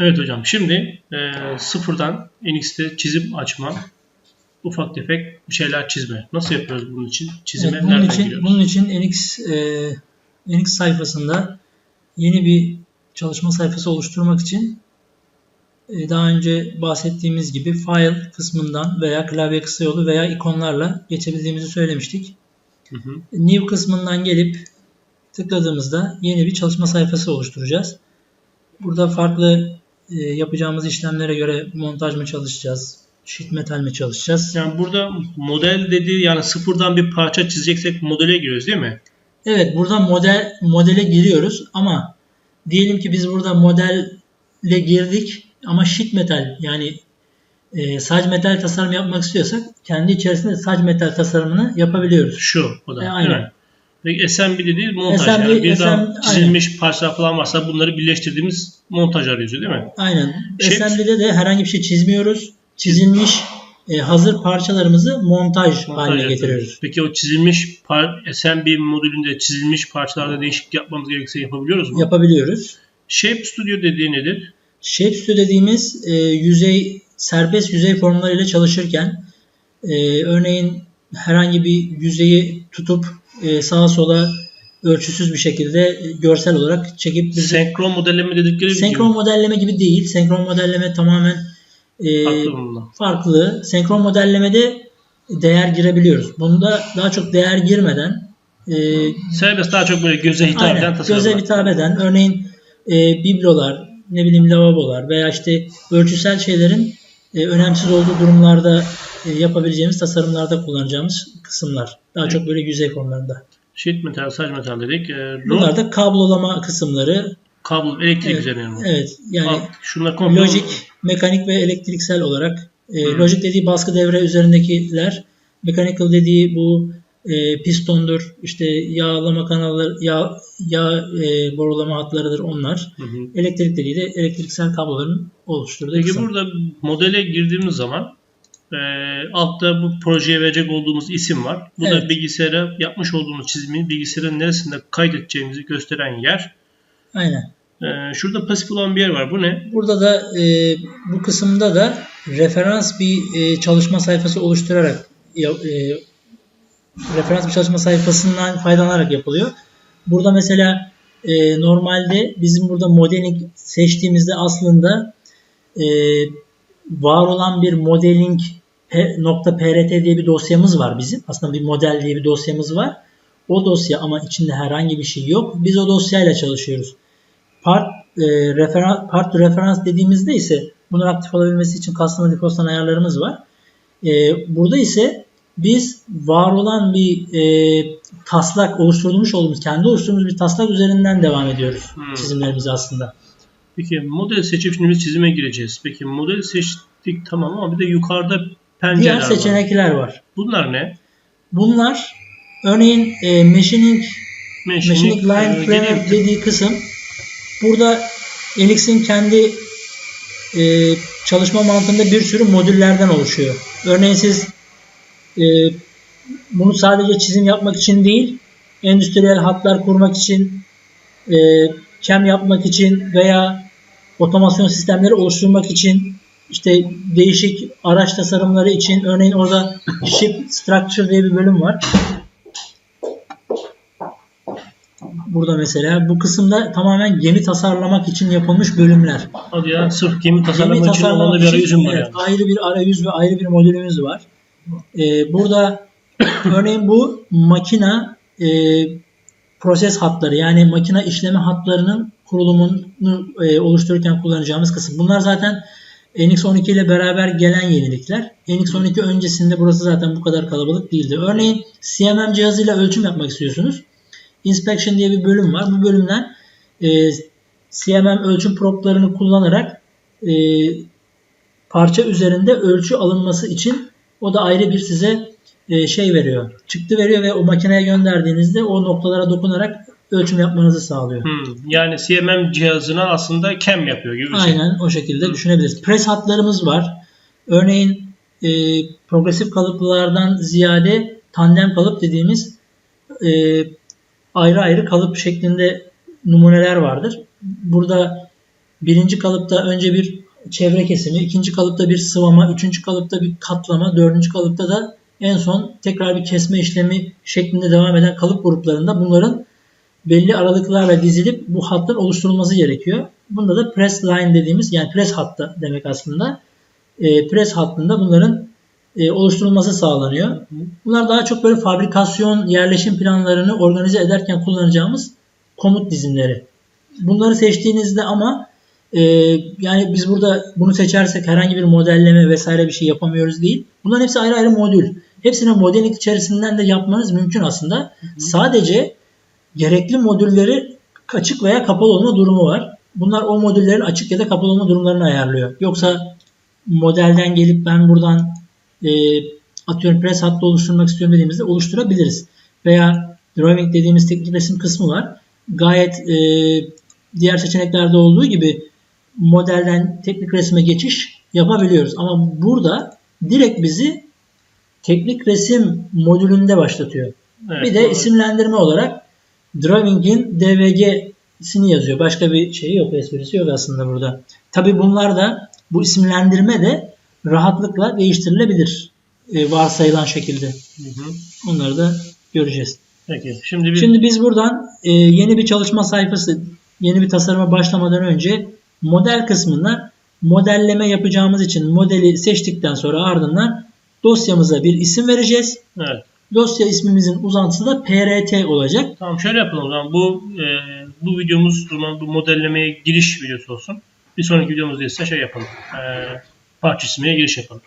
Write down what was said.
Evet hocam şimdi e, sıfırdan NX'te çizim açma, ufak tefek bir şeyler çizme. Nasıl yapıyoruz bunun için? Çizime Evet, bunun nereden için giriyoruz? bunun için NX e, NX sayfasında yeni bir çalışma sayfası oluşturmak için e, daha önce bahsettiğimiz gibi file kısmından veya klavye kısa yolu veya ikonlarla geçebildiğimizi söylemiştik. Hı hı. New kısmından gelip tıkladığımızda yeni bir çalışma sayfası oluşturacağız. Burada farklı yapacağımız işlemlere göre montaj mı çalışacağız, sheet metal mi çalışacağız? Yani burada model dediği yani sıfırdan bir parça çizeceksek modele giriyoruz değil mi? Evet burada model modele giriyoruz ama diyelim ki biz burada modelle girdik ama sheet metal yani e, sadece metal tasarım yapmak istiyorsak kendi içerisinde sadece metal tasarımını yapabiliyoruz. Şu o da. E, aynen. mi? Peki assembly dediği montaj. Assembly- yani birden assembly- çizilmiş parçalar falan varsa bunları birleştirdiğimiz montaj arayüzü değil mi? Aynen. Şey- Assembly'de de herhangi bir şey çizmiyoruz. Çizilmiş e, hazır parçalarımızı montaj, Montaj haline yapıyoruz. getiriyoruz. Peki o çizilmiş par assembly modülünde çizilmiş parçalarda değişiklik yapmamız gerekirse yapabiliyoruz mu? Yapabiliyoruz. Shape Studio dediği nedir? Shape Studio dediğimiz e, yüzey serbest yüzey formlarıyla çalışırken e, örneğin herhangi bir yüzeyi tutup e, sağa sola ölçüsüz bir şekilde e, görsel olarak çekip bize Senkron modelleme dedikleri bir senkron gibi. modelleme gibi değil. Senkron modelleme tamamen e, Farklı farklı. Senkron modellemede değer girebiliyoruz. Bunda daha çok değer girmeden e, Serbest daha çok böyle göze hitap eden aynen, tasarımlar. göze hitap eden örneğin e, biblolar, ne bileyim lavabolar veya işte ölçüsel şeylerin e, önemsiz olduğu durumlarda yapabileceğimiz tasarımlarda kullanacağımız kısımlar. Daha çok böyle yüzey formlarında. Sheet metal, saç metal dedik. Ee, Bunlar da kablolama kısımları. kablo, elektrik Evet, üzerine mi? Evet yani Alt- şunlar komple lojik, mekanik ve elektriksel olarak e, Hı. lojik dediği baskı devre üzerindekiler, mechanical dediği bu e, pistondur, işte yağlama kanalları, yağ, yağ e, borulama hatlarıdır onlar. Hı hı. Elektrik dediği de elektriksel kabloların oluşturduğu Peki kısım. burada modele girdiğimiz zaman e, altta bu projeye verecek olduğumuz isim var. Bu da Evet. bilgisayara yapmış olduğumuz çizimi bilgisayarın neresinde kaydedeceğimizi gösteren yer. Aynen. E, şurada pasif olan bir yer var. Bu ne? Burada da e, bu kısımda da referans bir e, çalışma sayfası oluşturarak e, referans bir çalışma sayfasından faydalanarak yapılıyor. Burada mesela e, normalde bizim burada modeling seçtiğimizde aslında e, var olan bir modeling .prt diye bir dosyamız var bizim. Aslında bir model diye bir dosyamız var. O dosya ama içinde herhangi bir şey yok. Biz o dosyayla çalışıyoruz. Part e, referans part to referans dediğimizde ise bunun aktif olabilmesi için custom default'tan ayarlarımız var. E, burada ise biz var olan bir e, taslak oluşturmuş olduğumuz, kendi oluşturduğumuz bir taslak üzerinden devam ediyoruz Hmm. çizimlerimizi aslında. Peki model seçip şimdi biz çizime gireceğiz. Peki modeli seçtik tamam ama bir de yukarıda pencereler Diğer var. seçenekler var. Bunlar ne? Bunlar örneğin e, machining Machining Line e, Planner dediği kısım burada Elix'in kendi e, çalışma mantığında bir sürü modüllerden oluşuyor. Örneğin siz e, bunu sadece çizim yapmak için değil, endüstriyel hatlar kurmak için, e, CAM yapmak için veya otomasyon sistemleri oluşturmak için, işte değişik araç tasarımları için, örneğin orada Ship Structure diye bir bölüm var. Burada mesela bu kısımda tamamen gemi tasarlamak için yapılmış bölümler. Hadi ya sırf gemi Gemi tasarlamak için tasarlamak onda bir için, arayüzüm var evet, yani. ayrı bir arayüz ve ayrı bir modülümüz var. Ee, burada örneğin bu makina e, proses hatları yani makina işleme hatlarının kurulumunu e, oluştururken kullanacağımız kısım. Bunlar zaten NX12 ile beraber gelen yenilikler. NX12 öncesinde burası zaten bu kadar kalabalık değildi. Örneğin CMM cihazıyla ölçüm yapmak istiyorsunuz. Inspection diye bir bölüm var. Bu bölümden e, CMM ölçüm proplarını kullanarak e, parça üzerinde ölçü alınması için o da ayrı bir size e, şey veriyor. Çıktı veriyor ve o makineye gönderdiğinizde o noktalara dokunarak ölçüm yapmanızı sağlıyor. Hmm, yani CMM cihazına aslında cam yapıyor gibi bir şey. Aynen o şekilde düşünebiliriz. Pres hatlarımız var. Örneğin e, progresif kalıplardan ziyade tandem kalıp dediğimiz e, ayrı ayrı kalıp şeklinde numuneler vardır. Burada birinci kalıpta önce bir çevre kesimi, ikinci kalıpta bir sıvama, üçüncü kalıpta bir katlama, dördüncü kalıpta da en son tekrar bir kesme işlemi şeklinde devam eden kalıp gruplarında bunların belli aralıklarla dizilip bu hattın oluşturulması gerekiyor. Bunda da press line dediğimiz yani press hattı demek aslında. E, press hattında bunların e, oluşturulması sağlanıyor. Bunlar daha çok böyle fabrikasyon yerleşim planlarını organize ederken kullanacağımız komut dizimleri. Bunları seçtiğinizde ama e, yani biz burada bunu seçersek herhangi bir modelleme vesaire bir şey yapamıyoruz değil. Bunların hepsi ayrı ayrı modül. Hepsini modelin içerisinden de yapmanız mümkün aslında. Sadece gerekli modülleri açık veya kapalı olma durumu var. Bunlar o modüllerin açık ya da kapalı olma durumlarını ayarlıyor. Yoksa modelden gelip ben buradan e, atıyorum press hattı oluşturmak istiyorum dediğimizde oluşturabiliriz. Veya drawing dediğimiz teknik resim kısmı var. Gayet e, diğer seçeneklerde olduğu gibi modelden teknik resme geçiş yapabiliyoruz. Ama burada direkt bizi teknik resim modülünde başlatıyor. Evet, bir de doğru. isimlendirme olarak Drawing'in DVG'sini yazıyor. Başka bir şey yok, esprisi yok aslında burada. Tabi bunlar da bu isimlendirme de rahatlıkla değiştirilebilir e, varsayılan şekilde. Hı hı. Onları da göreceğiz. Peki. Şimdi bir Şimdi biz buradan e, yeni bir çalışma sayfası, yeni bir tasarıma başlamadan önce model kısmında modelleme yapacağımız için modeli seçtikten sonra ardından dosyamıza bir isim vereceğiz. evet. Dosya ismimizin uzantısı da PRT olacak. Tamam şöyle yapalım o zaman. Bu e, bu videomuz bu modellemeye giriş videosu olsun. Bir sonraki videomuzda ise şey yapalım. E, parça çizmeye giriş yapalım.